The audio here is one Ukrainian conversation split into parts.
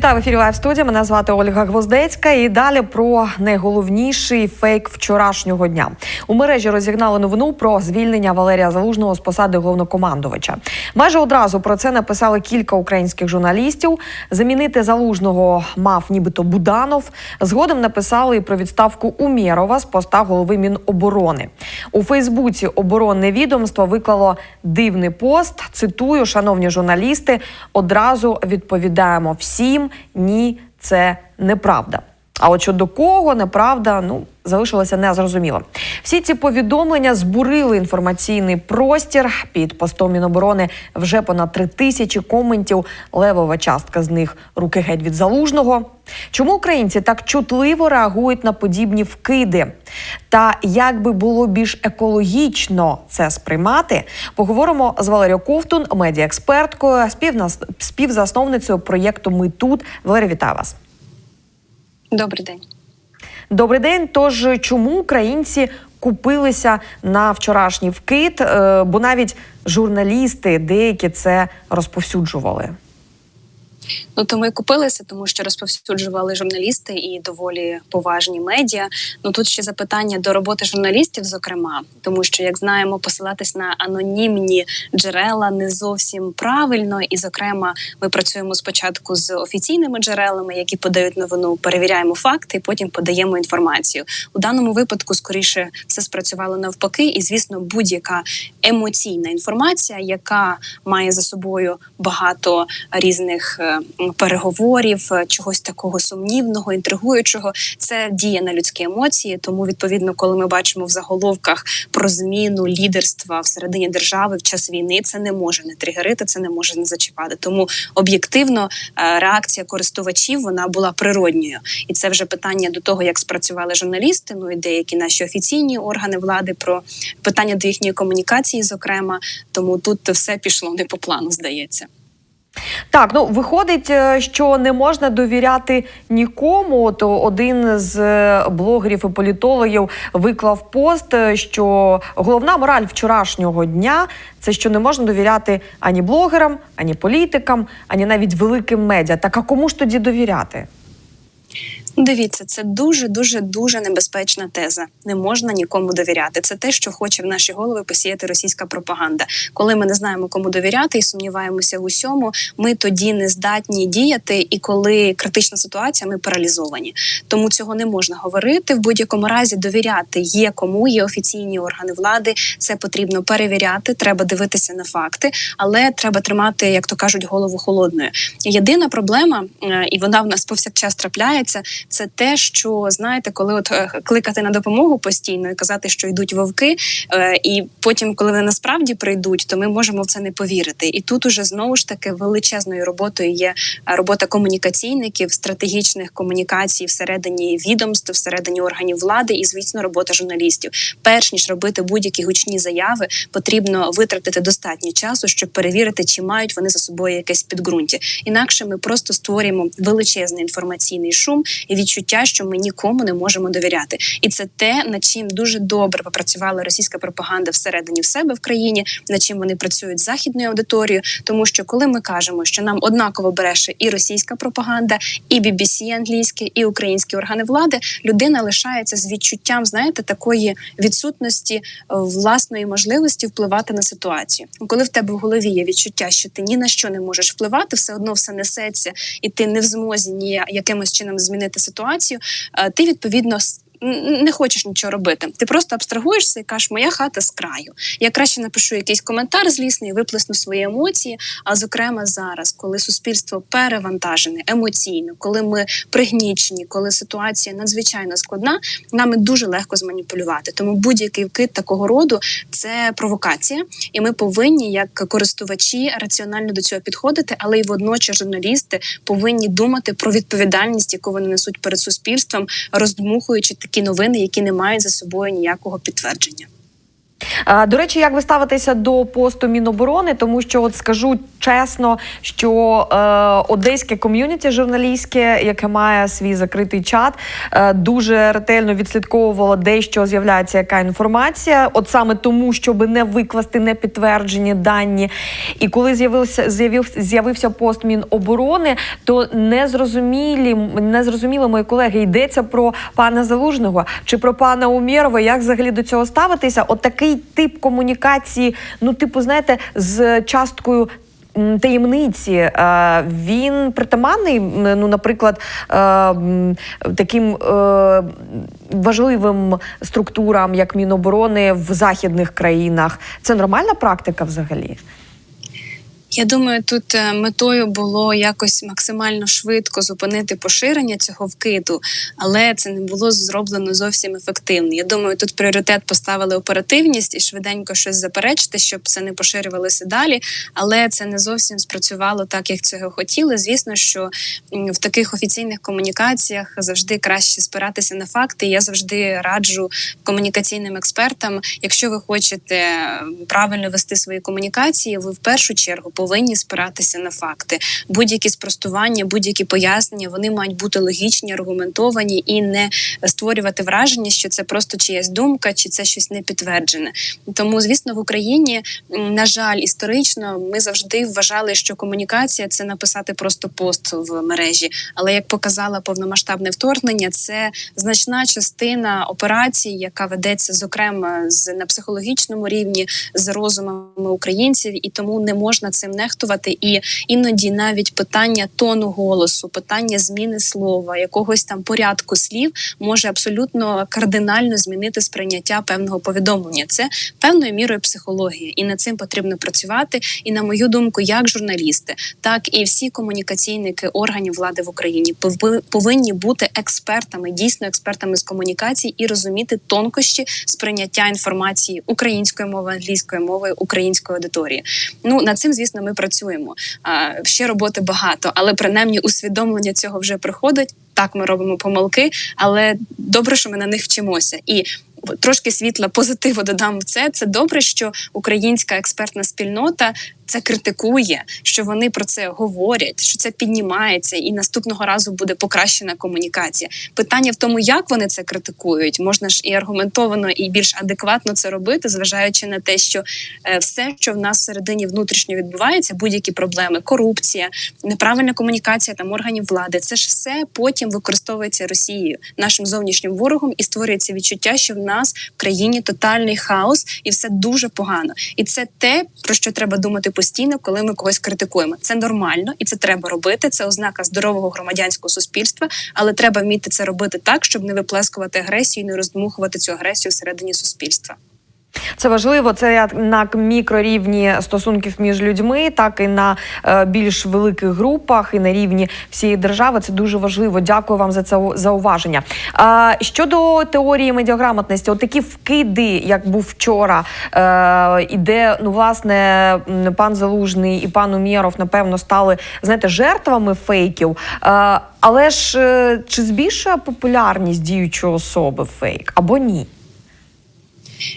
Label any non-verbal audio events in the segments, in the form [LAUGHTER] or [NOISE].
Вітаю в ефірі Лайв студія. Мене звати Ольга Гвоздецька. І далі про найголовніший фейк вчорашнього дня. У мережі розігнали новину про звільнення Валерія Залужного з посади головнокомандувача. Майже одразу про це написали кілька українських журналістів. Замінити залужного мав, нібито Буданов. Згодом написали і про відставку Умєрова з поста голови Міноборони. У Фейсбуці оборонне відомство виклало дивний пост. Цитую, шановні журналісти, одразу відповідаємо всім ні, це неправда. А от щодо кого неправда, ну залишилося незрозуміло. Всі ці повідомлення збурили інформаційний простір під постом Міноборони вже понад три тисячі коментів. Левова частка з них руки геть від залужного. Чому українці так чутливо реагують на подібні вкиди? Та як би було більш екологічно це сприймати? Поговоримо з Валерією Ковтун, медіаексперткою, співзасновницею проєкту Ми тут. Валерія, вітаю вас. Добрий день. Добрий день. Тож чому українці купилися на вчорашній вкид? Е, Бо навіть журналісти деякі це розповсюджували. Ну то ми купилися, тому що розповсюджували журналісти і доволі поважні медіа. Ну тут ще запитання до роботи журналістів, зокрема, тому що, як знаємо, посилатись на анонімні джерела не зовсім правильно. І, зокрема, ми працюємо спочатку з офіційними джерелами, які подають новину, перевіряємо факти, і потім подаємо інформацію. У даному випадку, скоріше, все спрацювало навпаки, і звісно, будь-яка емоційна інформація, яка має за собою багато різних е, переговорів, е, чогось такого сумнівного, інтригуючого, це діє на людські емоції. Тому, відповідно, коли ми бачимо в заголовках про зміну лідерства всередині держави в час війни, це не може не тригерити, це не може не зачіпати. Тому об'єктивно е, реакція користувачів вона була природньою, і це вже питання до того, як спрацювали журналісти. Ну і деякі наші офіційні органи влади про питання до їхньої комунікації, зокрема. Тому тут все пішло не по плану, здається. Так, ну виходить, е, що не можна довіряти нікому. То один з е, блогерів і політологів виклав пост, е, що головна мораль вчорашнього дня це що не можна довіряти ані блогерам, ані політикам, ані навіть великим медіа. Так а кому ж тоді довіряти? Дивіться, це дуже дуже дуже небезпечна теза. Не можна нікому довіряти. Це те, що хоче в наші голови посіяти російська пропаганда. Коли ми не знаємо, кому довіряти і сумніваємося в усьому, ми тоді не здатні діяти. І коли критична ситуація, ми паралізовані. Тому цього не можна говорити. В будь-якому разі довіряти є кому, є офіційні органи влади. Це потрібно перевіряти. Треба дивитися на факти, але треба тримати, як то кажуть, голову холодною. Єдина проблема, е, і вона в нас повсякчас трапляється це те, що знаєте, коли от е, кликати на допомогу постійно і казати, що йдуть вовки, е, і потім, коли вони насправді прийдуть, то ми можемо в це не повірити. І тут уже знову ж таки величезною роботою є е, робота комунікаційників, стратегічних комунікацій всередині відомств, всередині органів влади, і звісно, робота журналістів. Перш ніж робити будь-які гучні заяви, потрібно витратити достатньо часу, щоб перевірити, чи мають вони за собою якесь підґрунтя. Інакше ми просто створюємо величезний інформаційний шум і відчуття, що ми нікому не можемо довіряти. І це те, над чим дуже добре попрацювала російська пропаганда всередині в себе в країні, над чим вони працюють з західною аудиторією. Тому що коли ми кажемо, що нам однаково береше і російська пропаганда, і BBC англійське, і українські органи влади, людина лишається з відчуттям, знаєте, такої відсутності е, власної можливості впливати на ситуацію. Коли в тебе в голові є відчуття, що ти ні на що не можеш впливати, все одно все несеться, і ти не в змозі ні якимось чином змінити ситуацію. е, Ти відповідно не хочеш нічого робити. Ти просто абстрагуєшся і кажеш, моя хата з краю. Я краще напишу якийсь коментар злісний, виплесну свої емоції. А зокрема, зараз, коли суспільство перевантажене емоційно, коли ми пригнічені, коли ситуація надзвичайно складна, нами дуже легко зманіпулювати. Тому будь-який вкид такого роду це провокація, і ми повинні, як користувачі, раціонально до цього підходити, але й водночас журналісти повинні думати про відповідальність, яку вони несуть перед суспільством, роздмухуючи такі новини, які не мають за собою ніякого підтвердження. До речі, як ви ставитеся до посту Міноборони? Тому що от скажу чесно, що е, одеське ком'юніті журналістське, яке має свій закритий чат, е, дуже ретельно відслідковувало де що з'являється яка інформація, от саме тому, щоб не викласти непідтверджені дані. І коли з'явився з'явив, з'явився пост Міноборони, то незрозумілі незрозуміло, мої колеги, йдеться про пана Залужного чи про пана Умєрова. Як взагалі до цього ставитися? От такий тип комунікації, ну, типу, знаєте, з часткою. Таємниці Е, він притаманний, ну, наприклад, е, таким е, важливим структурам, як Міноборони в західних країнах. Це нормальна практика взагалі? Я думаю, тут е, метою було якось максимально швидко зупинити поширення цього вкиду, але це не було зроблено зовсім ефективно. Я думаю, тут пріоритет поставили оперативність і швиденько щось заперечити, щоб це не поширювалося далі. Але це не зовсім спрацювало так, як цього хотіли. Звісно, що в таких офіційних комунікаціях завжди краще спиратися на факти. Я завжди раджу комунікаційним експертам, якщо ви хочете е, правильно вести свої комунікації, ви в першу чергу повинні спиратися на факти. Будь-які спростування, будь-які пояснення, вони мають бути логічні, аргументовані і не створювати враження, що це просто чиясь думка, чи це щось не підтверджене. Тому, звісно, в Україні, на жаль, історично ми завжди вважали, що комунікація це написати просто пост в мережі. Але як показало повномасштабне вторгнення, це значна частина операції, яка ведеться зокрема з на психологічному рівні з розумами українців, і тому не можна цим нехтувати. І іноді навіть питання тону голосу, питання зміни слова, якогось там порядку слів може абсолютно кардинально змінити сприйняття певного повідомлення. Це певною мірою психологія, і над цим потрібно працювати. І на мою думку, як журналісти, так і всі комунікаційники органів влади в Україні пов- повинні бути експертами, дійсно експертами з комунікації і розуміти тонкощі сприйняття інформації українською мовою, англійською мовою, української аудиторії. Ну над цим, звісно, ми працюємо. Ще роботи багато, але принаймні усвідомлення цього вже приходить. Так, ми робимо помилки, але добре, що ми на них вчимося. І трошки світла позитиву додам в це. Це добре, що українська експертна спільнота це критикує, що вони про це говорять, що це піднімається, і наступного разу буде покращена комунікація. Питання в тому, як вони це критикують, можна ж і аргументовано, і більш адекватно це робити, зважаючи на те, що е, все, що в нас всередині внутрішньо відбувається, будь-які проблеми, корупція, неправильна комунікація там органів влади, це ж все потім використовується Росією, нашим зовнішнім ворогом, і створюється відчуття, що в нас в країні тотальний хаос, і все дуже погано. І це те, про що треба думати постійно, коли ми когось критикуємо. Це нормально і це треба робити. Це ознака здорового громадянського суспільства, але треба вміти це робити так, щоб не виплескувати агресію, і не роздмухувати цю агресію всередині суспільства. Це важливо. Це як на мікрорівні стосунків між людьми, так і на е, більш великих групах, і на рівні всієї держави. Це дуже важливо. Дякую вам за це зауваження. Щодо теорії медіаграмотності, от вкиди, як був вчора, е, і ну власне пан Залужний і пан Умєров, напевно, стали знаєте жертвами фейків. Е, але ж чи збільшує популярність діючої особи фейк або ні?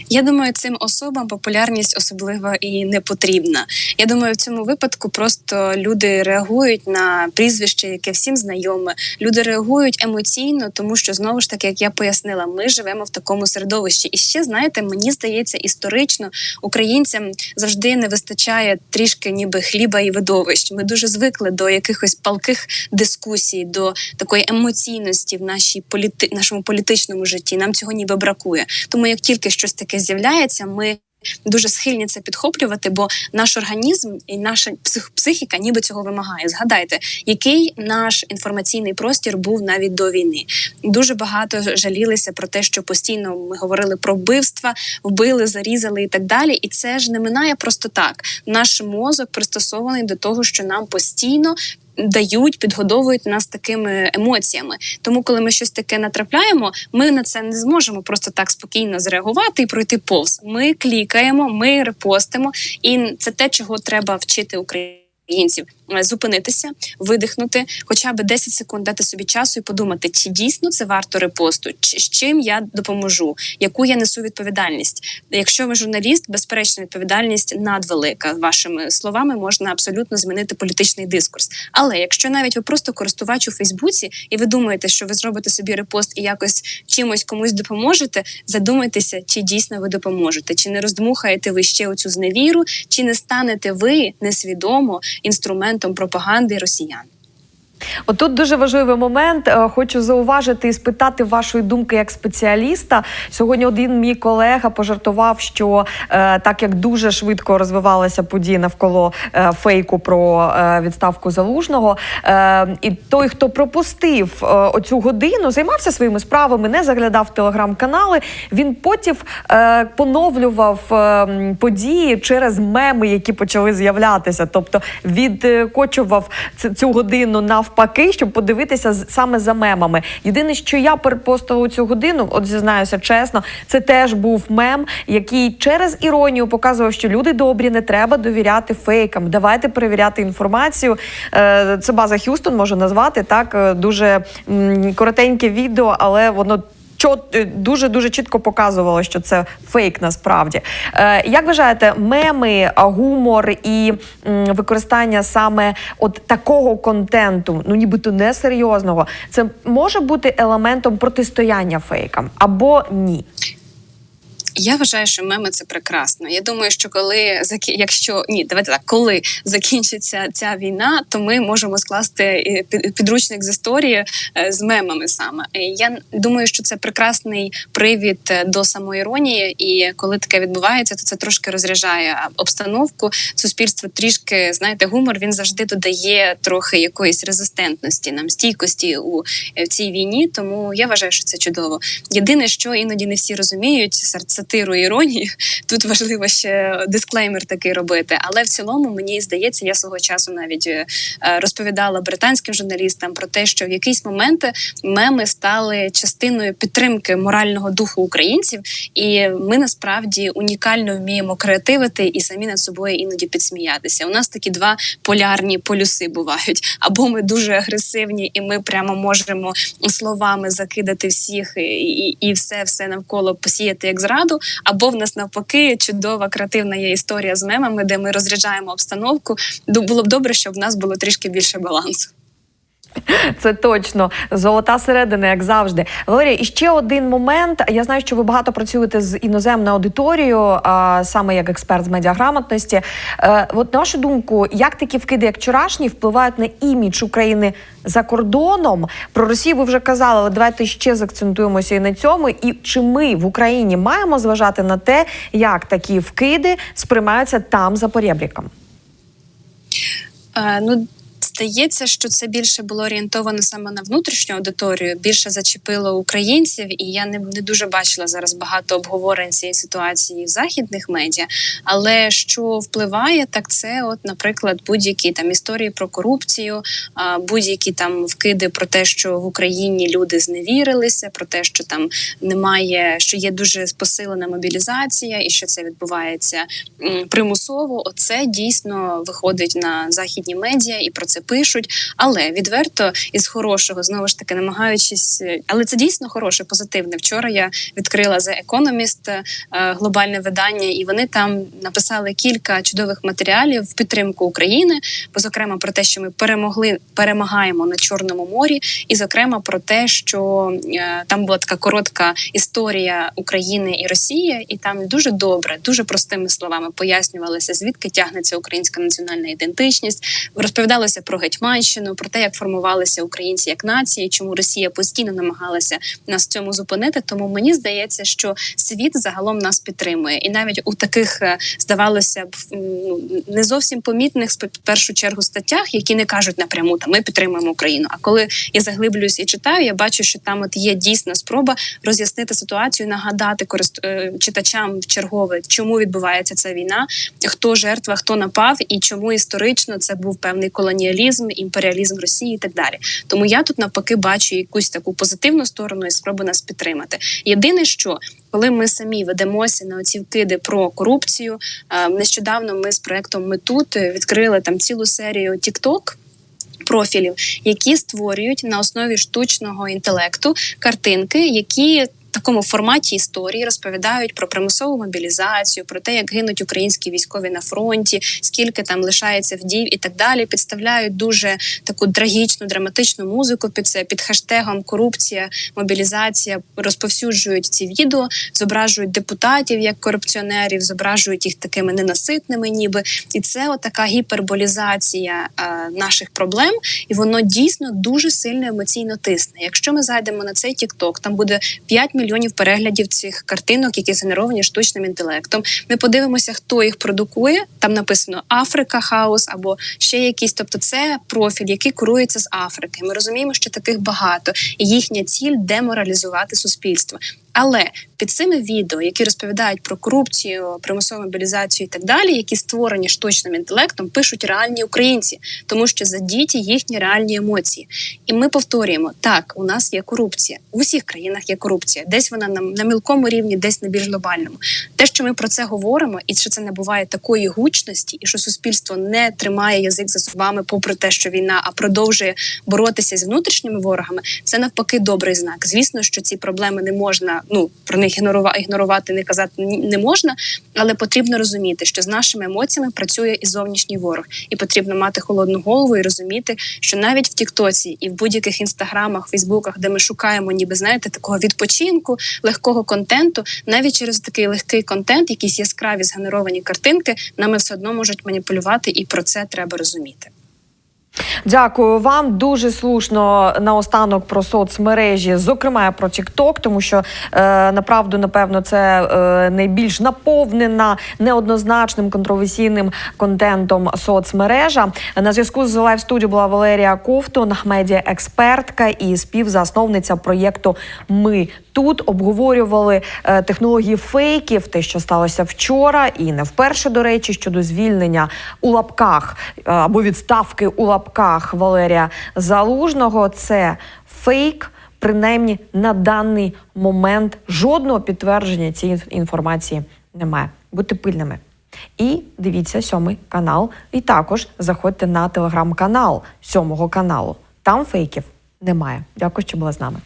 Я думаю, цим особам популярність особливо і не потрібна. Я думаю, в цьому випадку просто люди реагують на прізвище, яке всім знайоме. Люди реагують емоційно, тому що знову ж таки, як я пояснила, ми живемо в такому середовищі. І ще знаєте, мені здається, історично українцям завжди не вистачає трішки, ніби хліба і видовищ. Ми дуже звикли до якихось палких дискусій, до такої емоційності в нашій політи... нашому політичному житті. Нам цього ніби бракує. Тому як тільки щось таке з'являється, ми. Дуже схильні це підхоплювати, бо наш організм і наша псих, психіка ніби цього вимагає. Згадайте, який наш інформаційний простір був навіть до війни. Дуже багато жалілися про те, що постійно ми говорили про вбивства, вбили, зарізали і так далі. І це ж не минає просто так. Наш мозок пристосований до того, що нам постійно дають, підгодовують нас такими емоціями. Тому, коли ми щось таке натрапляємо, ми на це не зможемо просто так спокійно зреагувати і пройти повз. Ми клікаємо, ми репостимо, і це те, чого треба вчити Україні. Українців е, зупинитися, видихнути, хоча б 10 секунд дати собі часу і подумати, чи дійсно це варто репосту, чи з чим я допоможу, яку я несу відповідальність. Якщо ви журналіст, безперечно, відповідальність надвелика. Вашими словами можна абсолютно змінити політичний дискурс. Але якщо навіть ви просто користувач у Фейсбуці, і ви думаєте, що ви зробите собі репост і якось чимось комусь допоможете, задумайтеся, чи дійсно ви допоможете, чи не роздмухаєте ви ще оцю зневіру, чи не станете ви несвідомо інструментом пропаганди росіян. Отут дуже важливий момент. Е, Хочу зауважити і спитати вашої думки як спеціаліста. Сьогодні один мій колега пожартував, що е, так як дуже швидко розвивалися події навколо е, фейку про е, відставку залужного, е, і той, хто пропустив е, оцю годину, займався своїми справами, не заглядав телеграм-канали. Він потім е, поновлював е, події через меми, які почали з'являтися. Тобто відкочував цю годину навпаки, щоб подивитися саме за мемами. Єдине, що я перепостила цю годину, от зізнаюся чесно, це теж був мем, який через іронію показував, що люди добрі, не треба довіряти фейкам. Давайте перевіряти інформацію. Е, Це база Х'юстон можу назвати так. е, Дуже коротеньке відео, але воно. Дуже дуже чітко показувало, що це фейк насправді. Е, як вважаєте, меми, гумор і м, використання саме от такого контенту, ну нібито несерйозного, це може бути елементом протистояння фейкам або ні? Я вважаю, що меми це прекрасно. Я думаю, що коли якщо ні, давайте так, коли закінчиться ця війна, то ми можемо скласти під- підручник з історії е, з мемами саме. Е, Я думаю, що це прекрасний привід е, до самоіронії, і коли таке відбувається, то це трошки розряджає обстановку. Суспільство трішки знаєте, гумор він завжди додає трохи якоїсь резистентності нам стійкості у в цій війні. Тому я вважаю, що це чудово. Єдине, що іноді не всі розуміють серед сатиру і іронії. [LAUGHS] Тут важливо ще дисклеймер такий робити. Але в цілому мені здається, я свого часу навіть е, розповідала британським журналістам про те, що в якісь моменти меми стали частиною підтримки морального духу українців, і ми насправді унікально вміємо креативити і самі над собою іноді підсміятися. У нас такі два полярні полюси бувають. Або ми дуже агресивні, і ми прямо можемо словами закидати всіх і, і, і все, все навколо посіяти як зраду. Або в нас навпаки чудова креативна є історія з мемами, де ми розряджаємо обстановку. Було б добре, щоб в нас було трішки більше балансу. [LAUGHS] Це точно золота середина, як завжди. Валерія, і ще один момент. Я знаю, що ви багато працюєте з іноземною аудиторією, а, саме як експерт з медіаграмотності. Е, от на вашу думку, як такі вкиди, як вчорашні, впливають на імідж України за кордоном? Про Росію ви вже казали, але давайте ще закцентуємося і на цьому. І чи ми в Україні маємо зважати на те, як такі вкиди сприймаються там за порєбріком? Е, ну, здається, що це більше було орієнтовано саме на внутрішню аудиторію, більше зачепило українців, і я не, не дуже бачила зараз багато обговорень цієї ситуації в західних медіа. Але що впливає, так це, от, наприклад, будь-які там історії про корупцію, будь-які там вкиди про те, що в Україні люди зневірилися, про те, що там немає, що є дуже посилена мобілізація, і що це відбувається примусово. Оце дійсно виходить на західні медіа і про це пишуть. Але відверто із хорошого знову ж таки намагаючись, е, але це дійсно хороше, позитивне. Вчора я відкрила The Economist, е, глобальне видання, і вони там написали кілька чудових матеріалів в підтримку України, бо зокрема про те, що ми перемогли, перемагаємо на Чорному морі, і зокрема про те, що е, там була така коротка історія України і Росії, і там дуже добре, дуже простими словами пояснювалося, звідки тягнеться українська національна ідентичність. Розповідалося про Гетьманщину, про те, як формувалися українці як нації, чому Росія постійно намагалася нас в цьому зупинити. Тому мені здається, що світ загалом нас підтримує, і навіть у таких е, здавалося б ну, не зовсім помітних в першу чергу статтях, які не кажуть напряму там ми підтримуємо Україну. А коли я заглиблююсь і читаю, я бачу, що там от є дійсна спроба роз'яснити ситуацію, нагадати корист... е, читачам в чергове, чому відбувається ця війна, хто жертва, хто напав, і чому історично це був певний колоніалізм націоналізм, імперіалізм Росії і так далі. Тому я тут навпаки бачу якусь таку позитивну сторону і спробу нас підтримати. Єдине, що коли ми самі ведемося на оці вкиди про корупцію, е, нещодавно ми з проектом Ми тут відкрили там цілу серію TikTok, профілів, які створюють на основі штучного інтелекту картинки, які такому форматі історії розповідають про примусову мобілізацію, про те, як гинуть українські військові на фронті, скільки там лишається вдів і так далі. Підставляють дуже таку трагічну, драматичну музику під це під хештегом корупція, мобілізація. Розповсюджують ці відео, зображують депутатів як корупціонерів, зображують їх такими ненаситними, ніби і це отака гіперболізація е, наших проблем, і воно дійсно дуже сильно емоційно тисне. Якщо ми зайдемо на цей TikTok, там буде 5 мільйонів переглядів цих картинок, які генеровані штучним інтелектом. Ми подивимося, хто їх продукує. Там написано Африка Хаус або ще якісь. Тобто, це профіль, який курується з Африки. Ми розуміємо, що таких багато, і їхня ціль деморалізувати суспільство. Але під цими відео, які розповідають про корупцію, примусову мобілізацію і так далі, які створені штучним інтелектом, пишуть реальні українці, тому що задіті їхні реальні емоції. І ми повторюємо: так, у нас є корупція. В усіх країнах є корупція. Десь вона на, на мілкому рівні, десь на більш глобальному. Те, що ми про це говоримо, і що це не буває такої гучності, і що суспільство не тримає язик за зубами, попри те, що війна, а продовжує боротися з внутрішніми ворогами, це навпаки добрий знак. Звісно, що ці проблеми не можна ну про них ігнорувати, ігнорувати, не казати не можна, але потрібно розуміти, що з нашими емоціями працює і зовнішній ворог, і потрібно мати холодну голову і розуміти, що навіть в Тіктоці і в будь-яких інстаграмах, Фейсбуках, де ми шукаємо, ніби знаєте, такого відпочинку, легкого контенту, навіть через такий легкий контент, якісь яскраві згенеровані картинки, нами все одно можуть маніпулювати, і про це треба розуміти. Дякую вам. Дуже слушно наостанок про соцмережі, зокрема про TikTok, тому що е, направду, напевно, це е, найбільш наповнена неоднозначним контроверсійним контентом соцмережа. На зв'язку з лайв студіо була Валерія Ковтун, медіаекспертка і співзасновниця проєкту Ми тут обговорювали е, технології фейків, те, що сталося вчора, і не вперше, до речі, щодо звільнення у лапках е, або відставки у лапках Валерія Залужного. Це фейк. Принаймні на даний момент жодного підтвердження цієї інформації немає. Будьте пильними. І дивіться сьомий канал. І також заходьте на телеграм-канал сьомого каналу. Там фейків немає. Дякую, що були з нами.